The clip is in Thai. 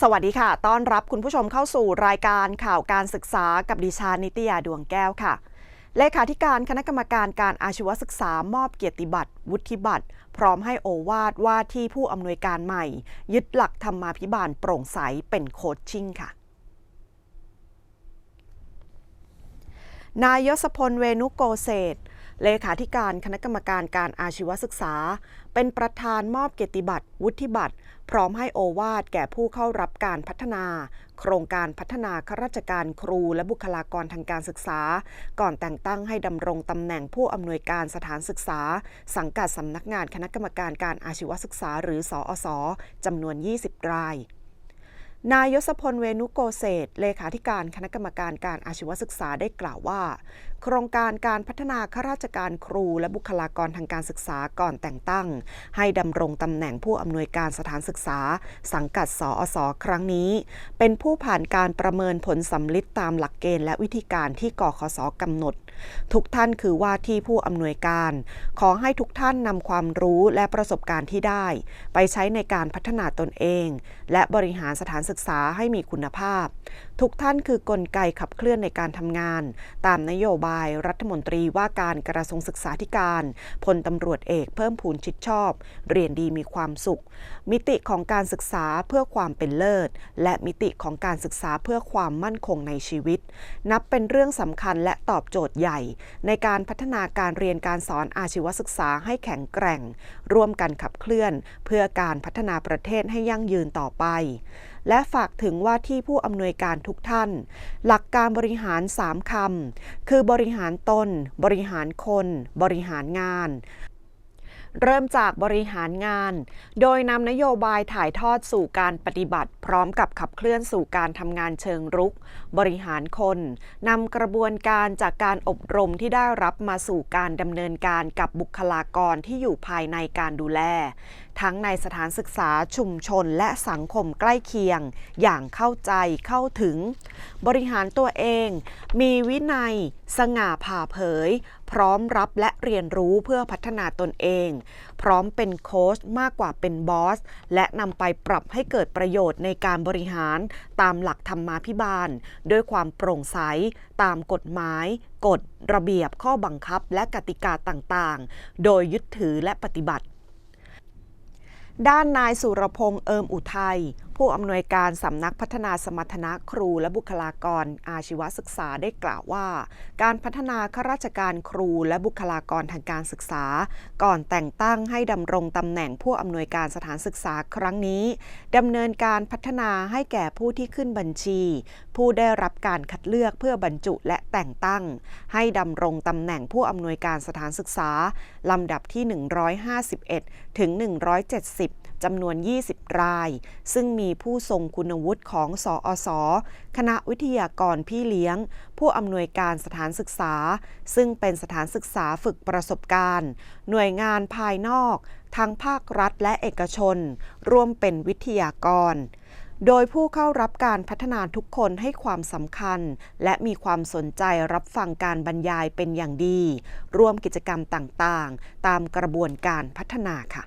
สวัสดีค่ะ ต้อนรับคุณผู้ชมเข้าสู่รายการข่าวการศึกษากับดิฉันนิตยาดวงแก้วค่ะ เลขาธิการคณะกรรมการการอาชีวศึกษามอบเกียรติบัตร วุฒิบัตร พร้อมให้โอวาดว่าที่ผู้อำนวยการใหม่ ยึดหลักธรรมาภิบาลโปร่งใสเป็นโคชชิ่งค่ะนายยศพลเวนุโกเศษ เลขาธิการคณะกรรมการการอาชีวศึกษา เป็นประธานมอบเกียรติบัตรวุฒิบัตร พร้อมให้โอวาดแก่ผู้เข้ารับการพัฒนา โครงการพัฒนาข้าราชการครูและบุคลากรทางการศึกษา ก่อนแต่งตั้งให้ดำรงตำแหน่งผู้อำนวยการสถานศึกษา สังกัดสำนักงานคณะกรรมการการอาชีวศึกษา หรือสอสจำนวน 20 รายนายยศพลเวนุโกเศษเลขาธิการคณะกรรมการการอาชีวศึกษาได้กล่าวว่าโครงการการพัฒนาข้าราชการครู และบุคลากรทางการศึกษาก่อนแต่งตั้ง ให้ดำรงตำแหน่งผู้อำนวยการสถานศึกษา สังกัดสอสอครั้งนี้ เป็นผู้ผ่านการประเมินผลสำลิดตามหลักเกณฑ์และวิธีการที่กคสกำหนด ทุกท่านคือว่าที่ผู้อำนวยการ ขอให้ทุกท่านนำความรู้และประสบการณ์ที่ได้ ไปใช้ในการพัฒนาตนเอง และบริหารสถานศึกษาให้มีคุณภาพ ทุกท่านคือกลไกขับเคลื่อนในการทำงาน ตามนโยบายรัฐมนตรีว่าการกระทรวงศึกษาธิการพลตำรวจเอกเพิ่มพูนชิดชอบ เรียนดีมีความสุข มิติของการศึกษาเพื่อความเป็นเลิศ และมิติของการศึกษาเพื่อความมั่นคงในชีวิต นับเป็นเรื่องสำคัญและตอบโจทย์ใหญ่ ในการพัฒนาการเรียนการสอนอาชีวศึกษาให้แข็งแกร่ง ร่วมกันขับเคลื่อน เพื่อการพัฒนาประเทศให้ยั่งยืนต่อไปและฝากถึงว่าที่ผู้อำนวยการทุกท่าน หลักการบริหาร 3คำคือบริหารตน บริหารคน บริหารงานเริ่มจากบริหารงาน โดยนำนโยบายถ่ายทอดสู่การปฏิบัติ พร้อมกับขับเคลื่อนสู่การทำงานเชิงรุก บริหารคนนำกระบวนการจากการอบรมที่ได้รับมาสู่การดำเนินการกับบุคลากรที่อยู่ภายในการดูแล ทั้งในสถานศึกษาชุมชนและสังคมใกล้เคียง อย่างเข้าใจเข้าถึง บริหารตัวเอง มีวินัย สง่าผ่าเผย พร้อมรับและเรียนรู้เพื่อพัฒนาตนเอง พร้อมเป็นโค้ชมากกว่าเป็นบอส และนำไปปรับให้เกิดประโยชน์ในการบริหารตามหลักธรรมาภิบาล ด้วยความโปร่งใส ตามกฎหมาย กฎ ระเบียบข้อบังคับและกติกาต่างๆ โดยยึดถือและปฏิบัติ ด้านนายสุรพงษ์เอิมอุทัย ผู้อำนวยการสำนักพัฒนาสมรรถนะครูและบุคลากรอาชีวศึกษาได้กล่าวว่า การพัฒนาข้าราชการครูและบุคลากรทางการศึกษา ก่อนแต่งตั้งให้ดำรงตำแหน่งผู้อำนวยการสถานศึกษาครั้งนี้ดำเนินการพัฒนาให้แก่ผู้ที่ขึ้นบัญชี ผู้ได้รับการคัดเลือกเพื่อบรรจุและแต่งตั้ง ให้ดำรงตำแหน่งผู้อำนวยการสถานศึกษาลำดับที่ 151 ถึง 170จำนวน 20 ราย ซึ่งมีผู้ทรงคุณวุฒิของสอสคณะวิทยากรพี่เลี้ยง ผู้อำนวยการสถานศึกษา ซึ่งเป็นสถานศึกษาฝึกประสบการณ์ หน่วยงานภายนอก ทั้งภาครัฐและเอกชน ร่วมเป็นวิทยากรโดยผู้เข้ารับการพัฒนาทุกคนให้ความสำคัญ และมีความสนใจรับฟังการบรรยายเป็นอย่างดี ร่วมกิจกรรมต่างๆ ตามกระบวนการพัฒนาค่ะ